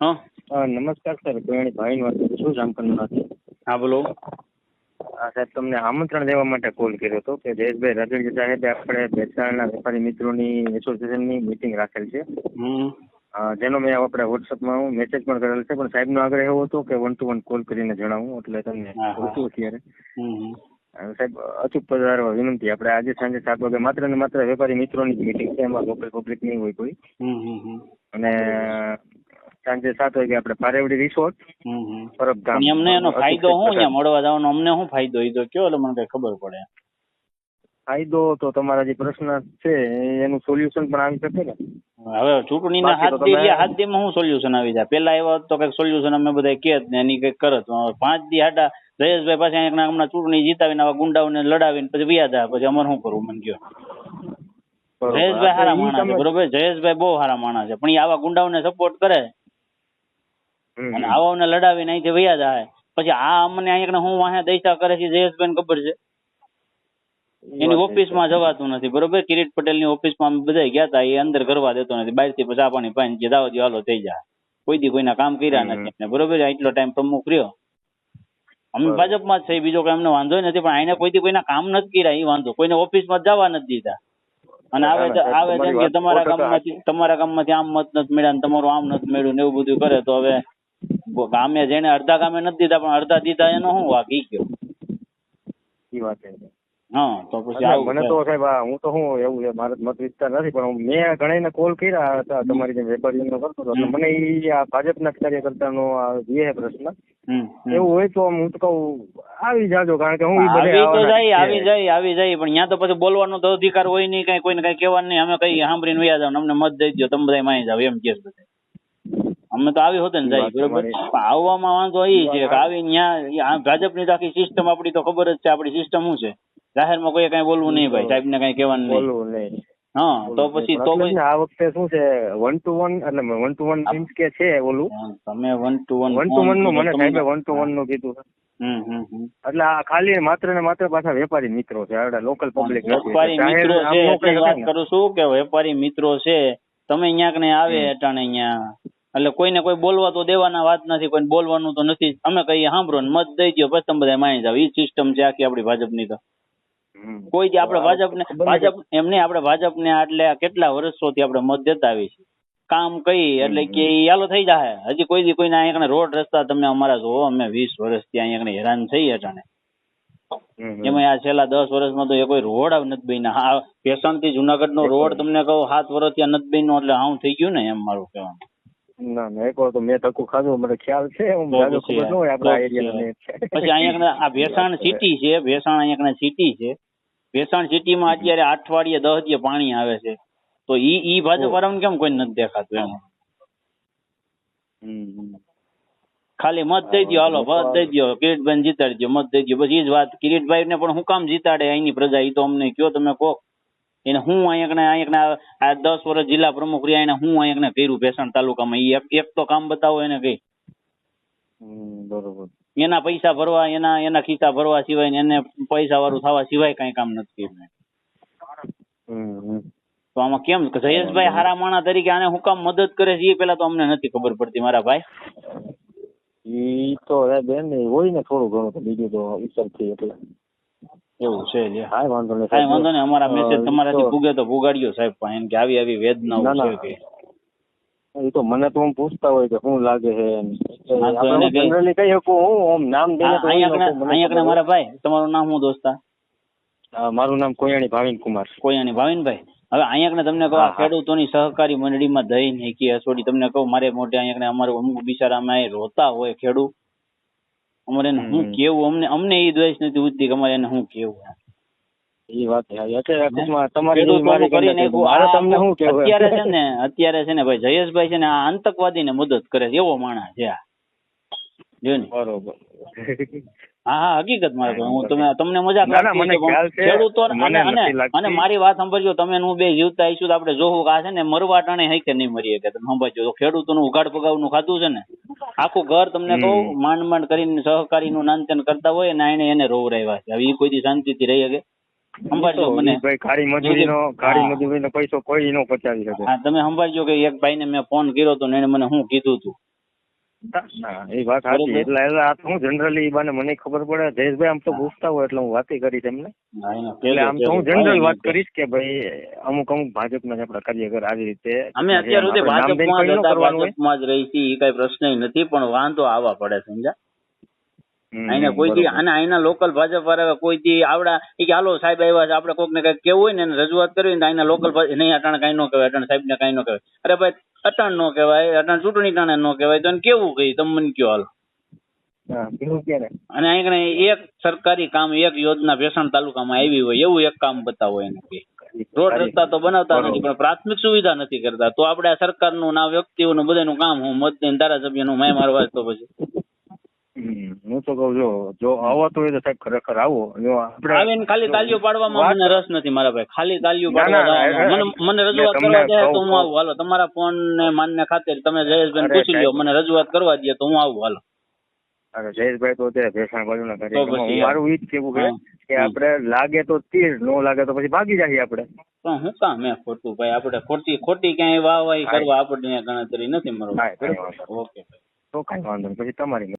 હા. નમસ્કાર સર કોયાણી ભાઈ વાત કરું છું જામકંડમાંથી હા બોલો. હા સાહેબ તમને આમંત્રણ દેવા માટે કોલ કર્યો હતો કે જયેશભાઈ રાજેન્દ્ર સાહેબે આપણે ભેસાણના વેપારી મિત્રોની એસોસિએશનની મિટિંગ રાખેલ છે. જેનો મેં આપણે વોટ્સઅપમાં હું મેસેજ પણ કરેલ છે પણ સાહેબનો આગ્રહ એવો હતો કે વન ટુ વન કોલ કરીને જણાવું એટલે તમને હા, હા. કહું છું અત્યારે સાહેબ અચૂક પધારવા વિનંતી. આપણે આજે સાંજે સાત વાગે માત્ર ને માત્ર વેપારી મિત્રોની જ મિટિંગ છે એમાં લોકલ પબ્લિક નહીં હોય કોઈ. અને સાંજે સાત વાગે આપણે પારેવડી રિસોર્ટ પરબધામ પણ એનો ફાયદો શું અહીંયા મળવા જવાનો અમને શું ફાયદો? એ તો કયો એટલે મને કઈ ખબર પડે. ફાયદો તો તમારા જે પ્રશ્ન છે એનું સોલ્યુશન પણ આવી શકે ને. હવે ચૂંટણીના ના હાથ દી રહ્યા, હાથ દીમાં શું સોલ્યુશન આવી જાય? પેલા એવા તો કંઈક સોલ્યુશન અમે બધા કે ને એની કંઈક કરત. પાંચ દી હાડા જયેશભાઈ પાસે ના હમણાં ચૂંટણી જીતાવીને આવા ગુંડાઓને લડાવીને પછી વ્યાજ આવે પછી અમારે શું કરવું? મને કયો. જયેશભાઈ સારા માણસ છે બરોબર? જયેશભાઈ બહુ સારા માણસ છે. પણ એ આવા ગુંડાઓને સપોર્ટ કરે? અને આવા આવાઓને લડાવીને અહીંથી વયા જાય. પછી આ અમને અહીંયા હું વાહે દૈસા કરે છે જયેશભાઈને ખબર છે? એની ઓફિસ ઓફિસમાં જવાતું નથી બરોબર? કિરીટ પટેલની ઓફિસમાં અમે બધા ગયા હતા એ અંદર કરવા દેતો નથી. બહારથી થી ચા પાણી પાઈને જે દાવો હાલો થઈ જાય. કોઈ દી કોઈના કામ કર્યા નથી બરોબર? એટલો ટાઈમ પ્રમુખ રહ્યો. અમે. ભાજપમાં જ છે બીજો કઈ અમને વાંધો નથી પણ આને કોઈથી કોઈના કામ નથી કર્યા એ વાંધો. કોઈને ઓફિસમાં જવા નથી દીધા. અને આવે આવે છે કે તમારા ગામમાંથી તમારા ગામમાંથી આમ મત નથી મળ્યા ને તમારું આમ નથી મળ્યું ને એવું બધું કરે તો હવે ગામે જેને અડધા ગામે નથી દીધા પણ અડધા દીધા એનો શું વાક? ઈ કયો? ઈ વાત છે. હા તો પછી મને તો સાહેબ હું તો હું એવું છે મારે મત વિસ્તાર નથી પણ મેં ઘણાને કોલ કર્યા હતા તમારી જેમ વેપારીઓનો કરતો હતો મને ઈ આ ભાજપના જ કાર્યકર્તાનો આ જે પ્રશ્ન. એવું હોય તો હું તો કહું આવી જાજો કારણ કે હું ઈ બધે આવી તો જાય આવી જાય આવી જાય પણ ત્યાં તો પછી બોલવાનો તો અધિકાર હોય નહીં કઈ કોઈને કઈ કહેવાનું નહીં અમે કઈ સાંભળીને વયા જાવ અમને મત દઈ દો તમે બધા માહી જાવ એમ કે બધા. અમે તો આવી હોતે ને સાહેબ બરોબર? આવવામાં વાંધો એ છે કે આવી ત્યાં ભાજપની આખી સિસ્ટમ આપણી તો ખબર જ છે આપણી સિસ્ટમ શું છે? જાહેરમાં કોઈ કઈ બોલવું નહીં ભાઈ સાહેબ ને કઈ કહેવાનું નહીં. બોલવું નહીં. હા તો પછી તો આ વખતે શું છે વન ટુ વન એટલે વન ટુ વન મીન્સ કે છે ઓલું? તમે one two one one two વનનું મને સાહેબે વન ટુ વનનું કીધું. એટલે આ ખાલી માત્ર ને માત્ર પાછા વેપારી મિત્રો છે આપણે લોકલ પબ્લિક વેપારી મિત્રો છે એટલે વાત કરું છું કે વેપારી મિત્રો છે તમે અહીંયા કને આવે. અટાણે અહીંયા એટલે કોઈને કોઈ બોલવા તો દેવાના વાત નથી કોઈને બોલવાનું તો નથી. અમે કહીએ સાંભળો ને મત દઈ દો પછી તમે બધા માની જાવ ઈ સિસ્ટમ છે આખી આપણી ભાજપની તો. કોઈ જે આપણે ભાજપને ભાજપ એમને આપણે ભાજપને આટલે આ કેટલા વર્ષોથી આપણે મત દેતા આવી છીએ. કામ કઈ એટલે કે યાલો થઈ જાય હજી કોઈ દી કોઈને અહીંયા રોડ રસ્તા તમે અમારા જોવો અમે વીસ વર્ષથી અહીંયા હેરાન થઈ અટાણે એમાં આ છેલ્લા દસ વર્ષમાં તો એ કોઈ રોડ આવ નથી બન્યા. હા પેશનથી જુનાગઢ નો રોડ તમને કહું સાત વર્ષ ત્યાં નથી બન્યો એટલે આવું થઈ ગયું ને એમ મારું કહેવાનું. ના ના એક વાર તો મેં ધક્કું ખાધું મને ખ્યાલ છે હું જાજો ખબર ન હોય આપણા એરિયાને પછી અહીંયા આ ભેસાણ સિટી છે ભેસાણ અહીંયા સિટી છે. ભેસાણ સિટીમાં અત્યારે અઠવાડિયે દસ દિવસ પાણી આવે છે. તો ઈ ઈ ભાજપ વાળાને કેમ કોઈ નથી દેખાતું એમ? ખાલી મત દઈ દો હાલો મત દઈ દો કિરીટભાઈ જીતાડી દો મત દઈ દો બસ ઈ જ વાત. કિરીટભાઈ ને પણ હું કામ જીતાડે અહીંની પ્રજા ઈ તો અમને કયો તમે કહો એને હું અહીંયા કને અહીંયા આ દસ વર્ષ જિલ્લા પ્રમુખ રહ્યા એને હું અહીંયા કને કર્યું ભેસણ તાલુકામાં. ઈ એક એક તો કામ બતાવો એને કઈ. બરોબર. એના પૈસા ભરવા એના એના ખિસ્સા ભરવા સિવાય એને પૈસા વાળું થવા સિવાય કઈ કામ નથી કર્યું. તો આમાં કેમ? જયેશભાઈ હારા માણા તરીકે આને હું કામ મદદ કરે છે એ પેલા તો અમને નથી ખબર પડતી મારા ભાઈ. ઈ તો બેન હોય ને થોડું ઘણું તો બીજું તો ઉપરથી એટલે. એવું છે એટલે કાંઈ વાંધો નહીં કાંઈ વાંધો નહીં અમારા મેસેજ તમારાથી ભૂગે તો ભૂગાડ્યો સાહેબ પણ એમ કે આવી આવી વેદના છે કે. એ તો મને તો હું પૂછતા હોય કે શું લાગે છે હા, જનરલી કહી શકું હું આમ નામ દઈને અહીંયા મારા ભાઈ તમારું નામ શું દોસ્તા? મારું નામ કોયાણી ભાવિન કુમાર કોયાણી ભાવિનભાઈ. હવે અહીંયા તમને કહું હા, ખેડૂતોની સહકારી મંડળીમાં ને કે હસોડી તમને કહું મારે મોટે અહીંયા અમારે અમુક બિચારામાં અહીં રોતા હોય ખેડૂત. અમારે એને શું કેવું? અમને અમને એ દ્વેષ નથી ઉઠતી કે અમારે એને શું કેવું એ વાત અત્યારે છે ને અત્યારે છે ને ભાઈ જયેશભાઈ છે ને આ આતંકવાદીને મદદ કરે છે. એવો માણસ છે આ. જો ને? બરોબર. હા હા હકીકત મારે હું તમે તમને મજાક ના, ના. ખેડૂતો અને મારી વાત સાંભળજો. તમે હું બે જીવતા આવીશું તો આપણે જોવું કે આ છે ને મરવા ટાણે હઈ કે નહીં મરીએ કે તમે સાંભળજો. તો ખેડૂતોનું ઉઘાડ પગાવનું ખાધું છે ને? આખું ઘર તમને. કહું માંડ માંડ કરીને સહકારીનું નાનતેન કરતા હોય ને એને એને રોવરાવ્યા છે. હવે એ કોઈ શાંતિ શાંતિથી રહી શકે? સંભાળજો મને. ખારી મજૂરીનો ખારી મજૂરીનો પૈસો કોઈ નો પચાવી શકે. હા તમે સંભાળજો કે એક ભાઈને મેં ફોન કર્યો હતો એને મને શું કીધું હતું ના એ વાત સાચી. એટલે એટલે હું જનરલી બાને મને ખબર પડે. જયેશભાઈ આમ તો પૂછતા હોય એટલે હું વાતે કરી તેમને એટલે આમ તો હું જનરલ વાત કરીશ કે ભાઈ અમુક અમુક ભાજપના આપણા કાર્યકર આવી રીતે અમે અત્યાર સુધી ભાજપમાં જ કંઈ ન રહી છીએ એ કઈ પ્રશ્ન નથી પણ વાંધો આવવા પડે સમજા કોઈથી બરોબર. અને અહીંના લોકલ ભાજપ વાળા કોઈથી આવડા એ કે હાલો સાહેબ આવ્યા છે આપણે કોકને કંઈક કેવું હોય ને રજૂઆત કરવી ને તો લોકલ નહીં અટાણે કઈ ન કહેવાય અટાણે સાહેબ ને કઈ ન કહેવાય. અરે ભાઈ અટાણ નો કહેવાય અટાણ ચૂંટણી ટાણે નો કહેવાય તો એને કેવું કહી તમે મને કયો હાલો. અને અહીં કણે એક સરકારી કામ એક યોજના ભેસાણ તાલુકામાં આવી હોય એવું એક કામ બતાવો એને કે. રોડ રસ્તા તો બનાવતા નથી પણ પ્રાથમિક સુવિધા નથી કરતા. તો આપણે આ સરકારનું ના વ્યક્તિઓનું બધાનું કામ હું મત ધારાસભ્યનું મેં મારવા તો પછી. હું તો કહું જો જો આવતો હોય તો સાહેબ ખરેખર આવો. જો આપણે આવીને ખાલી તાલીઓ પાડવામાં મને રસ નથી મારા ભાઈ. ખાલી તાલીઓ ના, ના, પાડવા ના, જવામાં. મને રજૂઆત કરવા દે તો હું આવું. હાલો તમારા ફોન ને માન્ય ખાતે તમે જયેશભાઈ પૂછી લ્યો. મને રજૂઆત કરવા દે તો હું આવું. હાલો. અરે જયેશભાઈ તો અત્યારે ભેસાણ બાજુ ના કરી મારું ઈ જ કેવું કે કે આપણે લાગે તો તીર નો લાગે તો પછી ભાગી જઈએ આપણે. પણ હું કામ મેં ખોટું? ભાઈ આપણે ખોટી ખોટી ક્યાંય વાહ કરવા આપણને ગણતરી નથી મારો ઓકે. તો કઈ વાંધો નહીં. પછી તમારી